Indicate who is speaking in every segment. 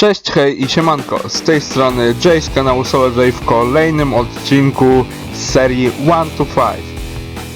Speaker 1: Cześć, hej i siemanko, z tej strony Jay z kanału Solo Jay w kolejnym odcinku z serii 1 to 5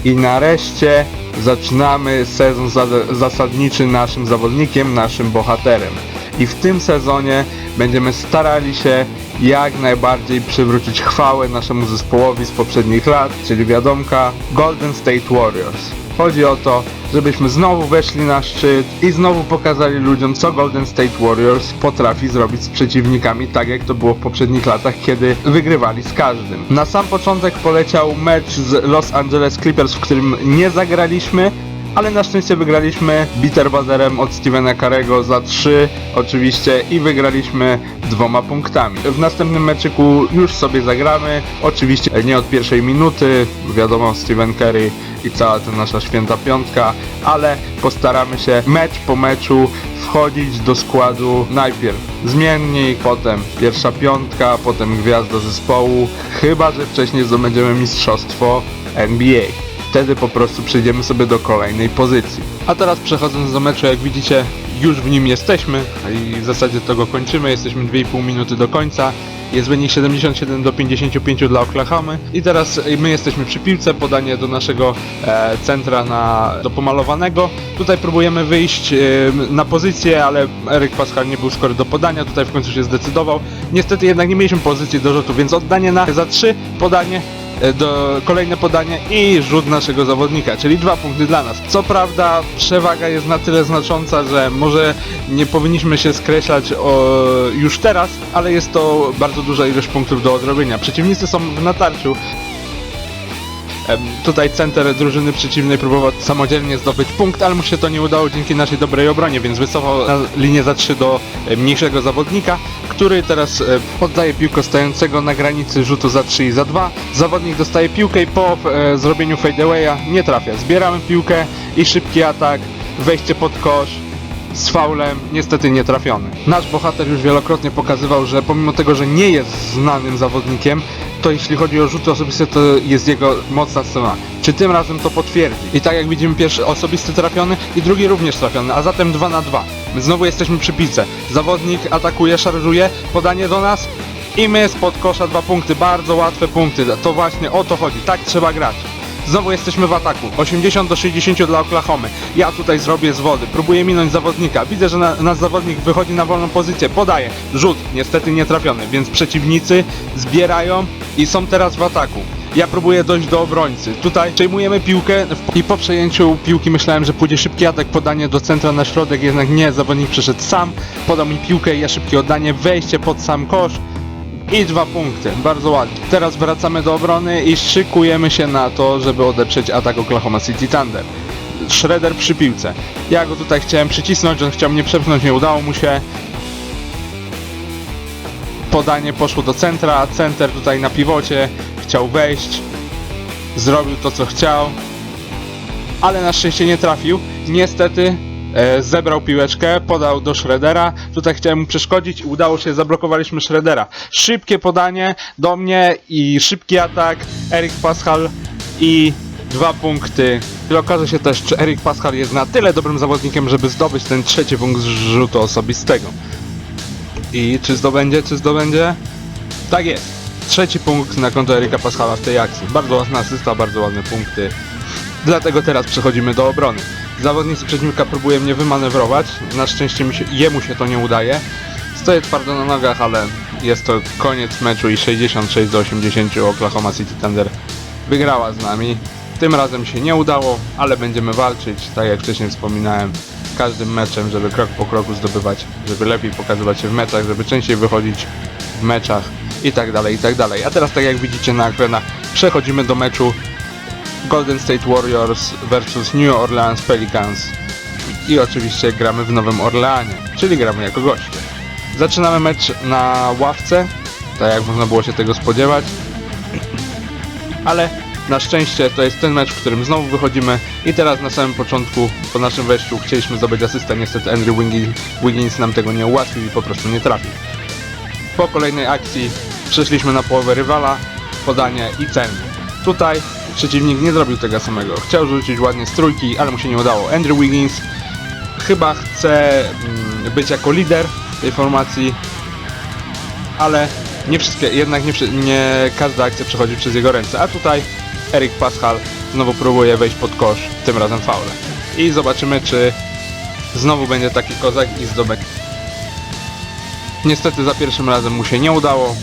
Speaker 1: i nareszcie zaczynamy sezon za zasadniczy naszym zawodnikiem, naszym bohaterem. I w tym sezonie będziemy starali się jak najbardziej przywrócić chwałę naszemu zespołowi z poprzednich lat, czyli wiadomka Golden State Warriors. Chodzi o to, żebyśmy znowu weszli na szczyt i znowu pokazali ludziom, co Golden State Warriors potrafi zrobić z przeciwnikami, tak jak to było w poprzednich latach, kiedy wygrywali z każdym. Na sam początek poleciał mecz z Los Angeles Clippers, w którym nie zagraliśmy, ale na szczęście wygraliśmy Bitterbazerem od Stevena Carego za 3 oczywiście i wygraliśmy dwoma punktami. W następnym meczyku już sobie zagramy, oczywiście nie od pierwszej minuty, wiadomo Steven Curry i cała ta nasza święta piątka, ale postaramy się mecz po meczu wchodzić do składu najpierw zmiennik, potem pierwsza piątka, potem gwiazda zespołu, chyba że wcześniej zdobędziemy mistrzostwo NBA wtedy po prostu przejdziemy sobie do kolejnej pozycji. A teraz przechodząc do meczu, jak widzicie, już w nim jesteśmy i w zasadzie tego kończymy, jesteśmy 2,5 minuty do końca. Jest wynik 77 do 55 dla Oklahomy i teraz my jesteśmy przy piłce, podanie do naszego e, centra na, do pomalowanego. Tutaj próbujemy wyjść e, na pozycję, ale Eryk Pascal nie był skory do podania, tutaj w końcu się zdecydował. Niestety jednak nie mieliśmy pozycji do rzutu, więc oddanie na za 3, podanie do kolejne podanie i rzut naszego zawodnika, czyli dwa punkty dla nas. Co prawda przewaga jest na tyle znacząca, że może nie powinniśmy się skreślać o, już teraz, ale jest to bardzo duża ilość punktów do odrobienia. Przeciwnicy są w natarciu. Tutaj center drużyny przeciwnej próbował samodzielnie zdobyć punkt, ale mu się to nie udało dzięki naszej dobrej obronie, więc wycofał linię za 3 do e, mniejszego zawodnika, który teraz e, poddaje piłkę stojącego na granicy rzutu za 3 i za 2. Zawodnik dostaje piłkę i po e, zrobieniu fadeawaya nie trafia. Zbieramy piłkę i szybki atak, wejście pod kosz, z faulem, niestety nie trafiony. Nasz bohater już wielokrotnie pokazywał, że pomimo tego, że nie jest znanym zawodnikiem, to jeśli chodzi o rzuty osobiste, to jest jego mocna strona. Czy tym razem to potwierdzi? I tak jak widzimy, pierwszy osobisty trafiony i drugi również trafiony, a zatem 2 na 2. Znowu jesteśmy przy piłce. Zawodnik atakuje, szarżuje, podanie do nas i my spod kosza dwa punkty. Bardzo łatwe punkty. To właśnie o to chodzi. Tak trzeba grać. Znowu jesteśmy w ataku. 80 do 60 dla Oklahomy. Ja tutaj zrobię z wody. Próbuję minąć zawodnika. Widzę, że na, nasz zawodnik wychodzi na wolną pozycję. Podaje. Rzut. Niestety nie trafiony. Więc przeciwnicy zbierają i są teraz w ataku. Ja próbuję dojść do obrońcy. Tutaj przejmujemy piłkę i po przejęciu piłki myślałem, że pójdzie szybki atak, podanie do centra na środek, jednak nie, zawodnik przeszedł sam, podał mi piłkę, ja szybkie oddanie, wejście pod sam kosz, i dwa punkty, bardzo ładnie. Teraz wracamy do obrony i szykujemy się na to, żeby odeprzeć atak Oklahoma City Thunder. Shredder przy piłce. Ja go tutaj chciałem przycisnąć, on chciał mnie przepchnąć, nie udało mu się. Podanie poszło do centra, center tutaj na piwocie chciał wejść. Zrobił to co chciał. Ale na szczęście nie trafił. Niestety e, zebrał piłeczkę, podał do Shreddera. Tutaj chciałem mu przeszkodzić i udało się, zablokowaliśmy Shreddera. Szybkie podanie do mnie i szybki atak. Erik Pascal i dwa punkty. I okaże się też, czy Erik Pascal jest na tyle dobrym zawodnikiem, żeby zdobyć ten trzeci punkt z rzutu osobistego. I czy zdobędzie, czy zdobędzie? Tak jest. Trzeci punkt na konto Erika Pascala w tej akcji. Bardzo ładna asysta, bardzo ładne punkty. Dlatego teraz przechodzimy do obrony. Zawodnicy przeciwnika próbuje mnie wymanewrować. Na szczęście się, jemu się to nie udaje. Stoję twardo na nogach, ale jest to koniec meczu i 66 do 80 Oklahoma City Thunder wygrała z nami. Tym razem się nie udało, ale będziemy walczyć, tak jak wcześniej wspominałem, każdym meczem, żeby krok po kroku zdobywać, żeby lepiej pokazywać się w meczach, żeby częściej wychodzić w meczach i tak dalej, i tak dalej. A teraz tak jak widzicie na ekranach, przechodzimy do meczu Golden State Warriors vs New Orleans Pelicans i oczywiście gramy w Nowym Orleanie, czyli gramy jako goście. Zaczynamy mecz na ławce, tak jak można było się tego spodziewać, ale na szczęście to jest ten mecz, w którym znowu wychodzimy i teraz na samym początku, po naszym wejściu chcieliśmy zdobyć asystę, niestety Andrew Wiggins, nam tego nie ułatwił i po prostu nie trafił. Po kolejnej akcji przeszliśmy na połowę rywala, podanie i celnie. Tutaj przeciwnik nie zrobił tego samego. Chciał rzucić ładnie z trójki, ale mu się nie udało. Andrew Wiggins chyba chce mm, być jako lider tej formacji ale nie wszystkie, jednak nie, nie każda akcja przechodzi przez jego ręce. A tutaj Erik Pascal znowu próbuje wejść pod kosz, tym razem faule. I zobaczymy, czy znowu będzie taki kozak i zdobędzie. Niestety za pierwszym razem mu się nie udało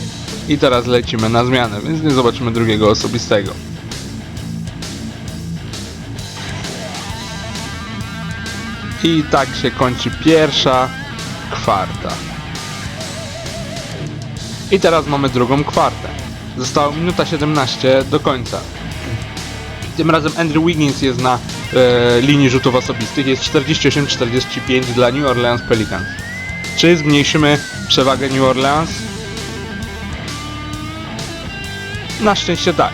Speaker 1: i teraz lecimy na zmianę, więc nie zobaczymy drugiego osobistego. I tak się kończy pierwsza kwarta. I teraz mamy drugą kwartę. Zostało minuta 17 do końca. Tym razem Andrew Wiggins jest na e, linii rzutów osobistych. Jest 48-45 dla New Orleans Pelicans. Czy zmniejszymy przewagę New Orleans? Na szczęście tak.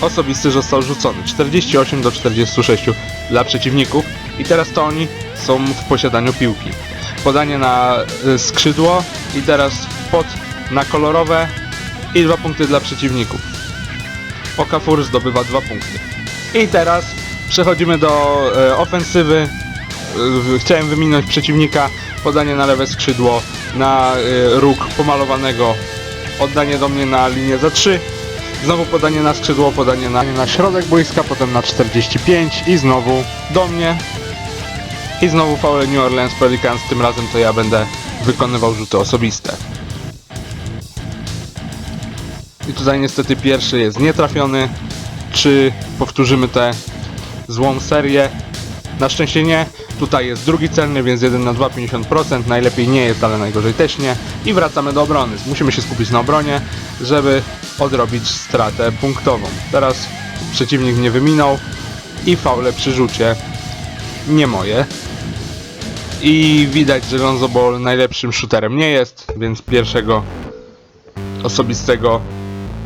Speaker 1: Osobisty został rzucony 48 do 46 dla przeciwników i teraz to oni są w posiadaniu piłki. Podanie na y, skrzydło i teraz pod na kolorowe i dwa punkty dla przeciwników. Okafor zdobywa dwa punkty. I teraz przechodzimy do e, ofensywy. E, chciałem wyminąć przeciwnika. Podanie na lewe skrzydło, na e, róg pomalowanego. Oddanie do mnie na linię za 3. Znowu podanie na skrzydło, podanie na, na środek boiska, potem na 45 i znowu do mnie. I znowu faule New Orleans Pelicans, tym razem to ja będę wykonywał rzuty osobiste. I tutaj niestety pierwszy jest nietrafiony. Czy powtórzymy tę złą serię? Na szczęście nie. Tutaj jest drugi celny, więc 1 na 2, 50%. Najlepiej nie jest, ale najgorzej też nie. I wracamy do obrony. Musimy się skupić na obronie, żeby odrobić stratę punktową. Teraz przeciwnik mnie wyminął i faule przy rzucie. Nie moje. I widać, że Lonzo Ball najlepszym shooterem nie jest, więc pierwszego osobistego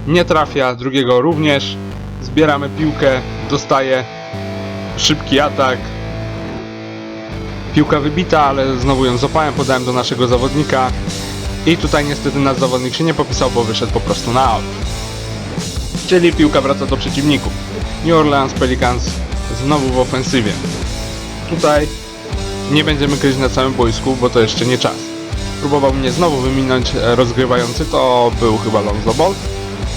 Speaker 1: nie trafia, drugiego również. Zbieramy piłkę, dostaje szybki atak. Piłka wybita, ale znowu ją złapałem, podałem do naszego zawodnika. I tutaj niestety nasz zawodnik się nie popisał, bo wyszedł po prostu na out. Czyli piłka wraca do przeciwników. New Orleans Pelicans znowu w ofensywie. Tutaj nie będziemy kryć na całym boisku, bo to jeszcze nie czas. Próbował mnie znowu wyminąć e, rozgrywający, to był chyba Lonzo Ball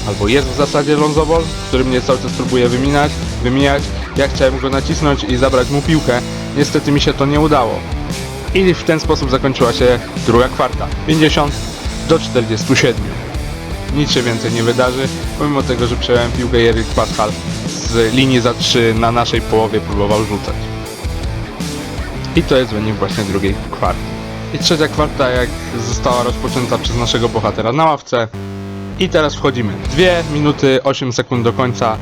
Speaker 1: albo jest w zasadzie Lonzo Ball, który mnie cały czas próbuje wyminać, wymijać. Ja chciałem go nacisnąć i zabrać mu piłkę. Niestety mi się to nie udało. I w ten sposób zakończyła się druga kwarta. 50 do 47. Nic się więcej nie wydarzy, pomimo tego, że przejąłem piłkę i Erik Pascal z linii za 3 na naszej połowie próbował rzucać. I to jest wynik właśnie drugiej kwarty. I trzecia kwarta jak została rozpoczęta przez naszego bohatera na ławce, i teraz wchodzimy. 2 minuty 8 sekund do końca.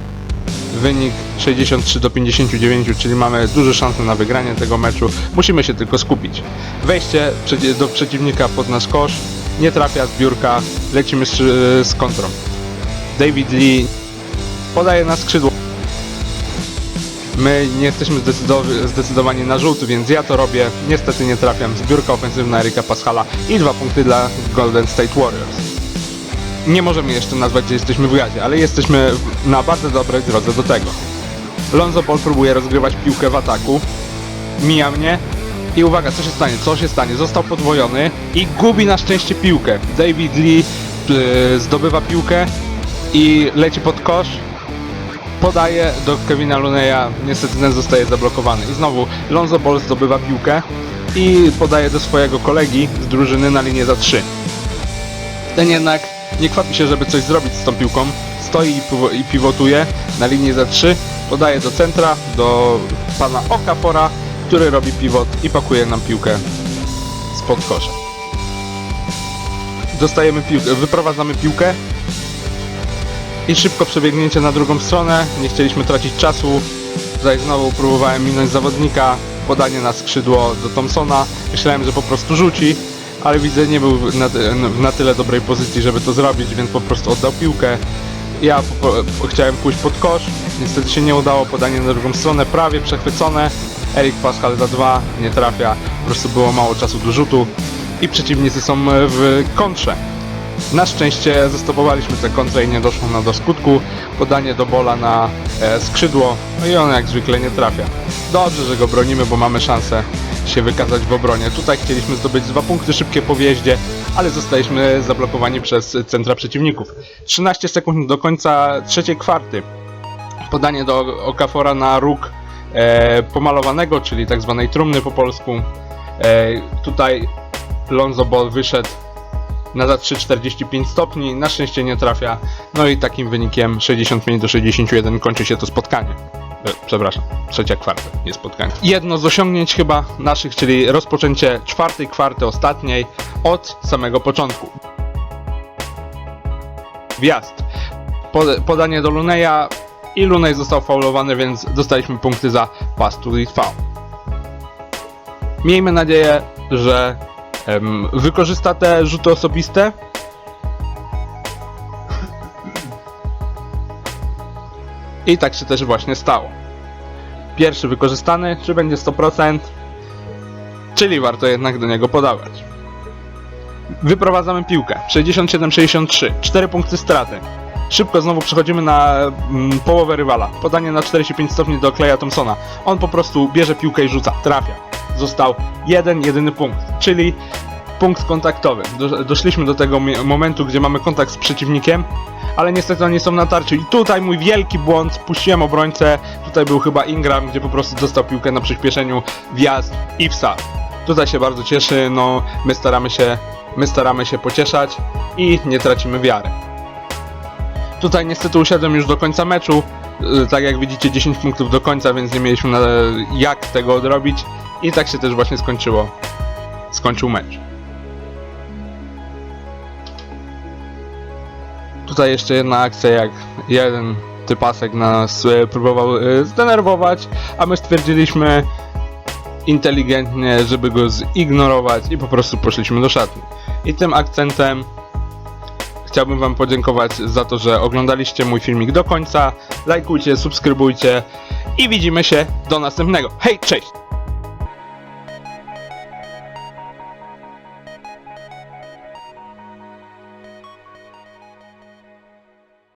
Speaker 1: Wynik 63 do 59, czyli mamy duże szanse na wygranie tego meczu. Musimy się tylko skupić. Wejście do przeciwnika pod nasz kosz. Nie trafia zbiórka. Lecimy z, z kontrą. David Lee podaje na skrzydło. My nie jesteśmy zdecydow- zdecydowani na żółty, więc ja to robię. Niestety nie trafiam. Zbiórka ofensywna Erika Pascala i dwa punkty dla Golden State Warriors nie możemy jeszcze nazwać, że jesteśmy w gazie, ale jesteśmy na bardzo dobrej drodze do tego. Lonzo Ball próbuje rozgrywać piłkę w ataku, mija mnie i uwaga, co się stanie, co się stanie, został podwojony i gubi na szczęście piłkę. David Lee yy, zdobywa piłkę i leci pod kosz, podaje do Kevina Luneya, niestety ten zostaje zablokowany. I znowu Lonzo Ball zdobywa piłkę i podaje do swojego kolegi z drużyny na linię za 3. Ten jednak nie kwapi się, żeby coś zrobić z tą piłką. Stoi i, pivotuje na linii za 3. Podaje do centra, do pana Okafora, który robi pivot i pakuje nam piłkę spod kosza. Dostajemy piłkę, wyprowadzamy piłkę i szybko przebiegnięcie na drugą stronę. Nie chcieliśmy tracić czasu. Tutaj znowu próbowałem minąć zawodnika. Podanie na skrzydło do Thompsona. Myślałem, że po prostu rzuci, ale widzę, nie był na, na tyle dobrej pozycji, żeby to zrobić, więc po prostu oddał piłkę. Ja po, po, chciałem pójść pod kosz, niestety się nie udało, podanie na drugą stronę, prawie przechwycone. Erik Pascal za dwa, nie trafia, po prostu było mało czasu do rzutu i przeciwnicy są w kontrze. Na szczęście zastopowaliśmy tę kontrę i nie doszło ona do skutku. Podanie do bola na e, skrzydło, no i on jak zwykle nie trafia. Dobrze, że go bronimy, bo mamy szansę się wykazać w obronie. Tutaj chcieliśmy zdobyć dwa punkty szybkie po wjeździe, ale zostaliśmy zablokowani przez centra przeciwników. 13 sekund do końca trzeciej kwarty. Podanie do Okafora na róg e, pomalowanego, czyli tak zwanej trumny po polsku. E, tutaj Lonzo Ball wyszedł na za 3,45 stopni, na szczęście nie trafia. No i takim wynikiem 65 do 61 kończy się to spotkanie. E, przepraszam, trzecia kwarta, nie spotkanie. Jedno z osiągnięć chyba naszych, czyli rozpoczęcie czwartej kwarty ostatniej od samego początku. Wjazd. Pod- podanie do Luneja i Lunej został faulowany, więc dostaliśmy punkty za pass to lead foul. Miejmy nadzieję, że wykorzysta te rzuty osobiste. I tak się też właśnie stało. Pierwszy wykorzystany, czy będzie 100%? Czyli warto jednak do niego podawać. Wyprowadzamy piłkę. 67-63. 4 punkty straty. Szybko znowu przechodzimy na mm, połowę rywala. Podanie na 45 stopni do Kleja Thompsona. On po prostu bierze piłkę i rzuca. Trafia. Został jeden, jedyny punkt. Czyli punkt kontaktowy. Do, doszliśmy do tego momentu, gdzie mamy kontakt z przeciwnikiem, ale niestety oni są na tarczy. I tutaj mój wielki błąd. Puściłem obrońcę. Tutaj był chyba Ingram, gdzie po prostu dostał piłkę na przyspieszeniu. Wjazd i wsad. Tutaj się bardzo cieszy. No, my staramy się, my staramy się pocieszać i nie tracimy wiary. Tutaj niestety usiadłem już do końca meczu. Yy, Tak jak widzicie 10 punktów do końca, więc nie mieliśmy jak tego odrobić. I tak się też właśnie skończyło. Skończył mecz. Tutaj jeszcze jedna akcja, jak jeden typasek nas e, próbował e, zdenerwować, a my stwierdziliśmy inteligentnie, żeby go zignorować i po prostu poszliśmy do szatni. I tym akcentem chciałbym Wam podziękować za to, że oglądaliście mój filmik do końca. Lajkujcie, subskrybujcie i widzimy się do następnego. Hej, cześć!